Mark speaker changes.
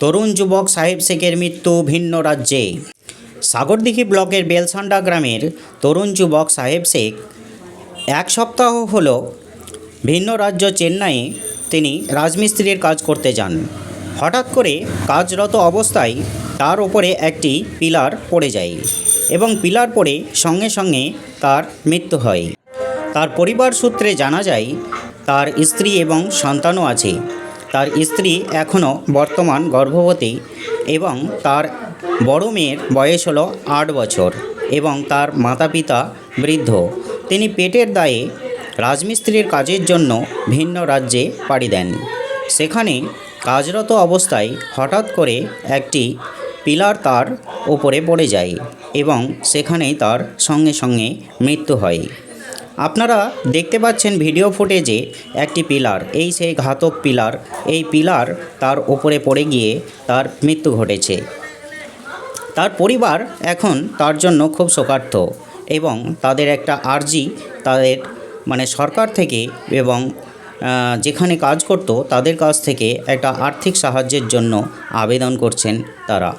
Speaker 1: তরুণ যুবক সাহেব শেখের মৃত্যু ভিন্ন রাজ্যে। সাগরদিঘি ব্লকের বেলসান্ডা গ্রামের তরুণ যুবক সাহেব শেখ এক সপ্তাহ হল ভিন্ন রাজ্য চেন্নাইয়ে তিনি রাজমিস্ত্রির কাজ করতে যান। হঠাৎ করে কাজরত অবস্থায় তার ওপরে একটি পিলার পড়ে যায় এবং পিলার পড়ে সঙ্গে সঙ্গে তার মৃত্যু হয়। তার পরিবার সূত্রে জানা যায়, তার স্ত্রী এবং সন্তানও আছে। তার স্ত্রী এখনও বর্তমান গর্ভবতী এবং তার বড় মেয়ের বয়স হলো আট বছর এবং তার মাতা পিতা বৃদ্ধ। তিনি পেটের দায়ে রাজমিস্ত্রির কাজের জন্য ভিন্ন রাজ্যে পাড়ি দেন। সেখানে কাজরত অবস্থায় হঠাৎ করে একটি পিলার তার ওপরে পড়ে যায় এবং সেখানেই তার সঙ্গে সঙ্গে মৃত্যু হয়। আপনারা দেখতে পাচ্ছেন ভিডিও ফুটেজে একটি পিলার, এই সেই ঘাতক পিলার। এই পিলার তার ওপরে পড়ে গিয়ে তার মৃত্যু ঘটেছে। তার পরিবার এখন তার জন্য খুব শোকার্থ এবং তাদের একটা আর্জি তাদের মানে সরকার থেকে এবং যেখানে কাজ করতো তাদের কাছ থেকে একটা আর্থিক সাহায্যের জন্য আবেদন করছেন তারা।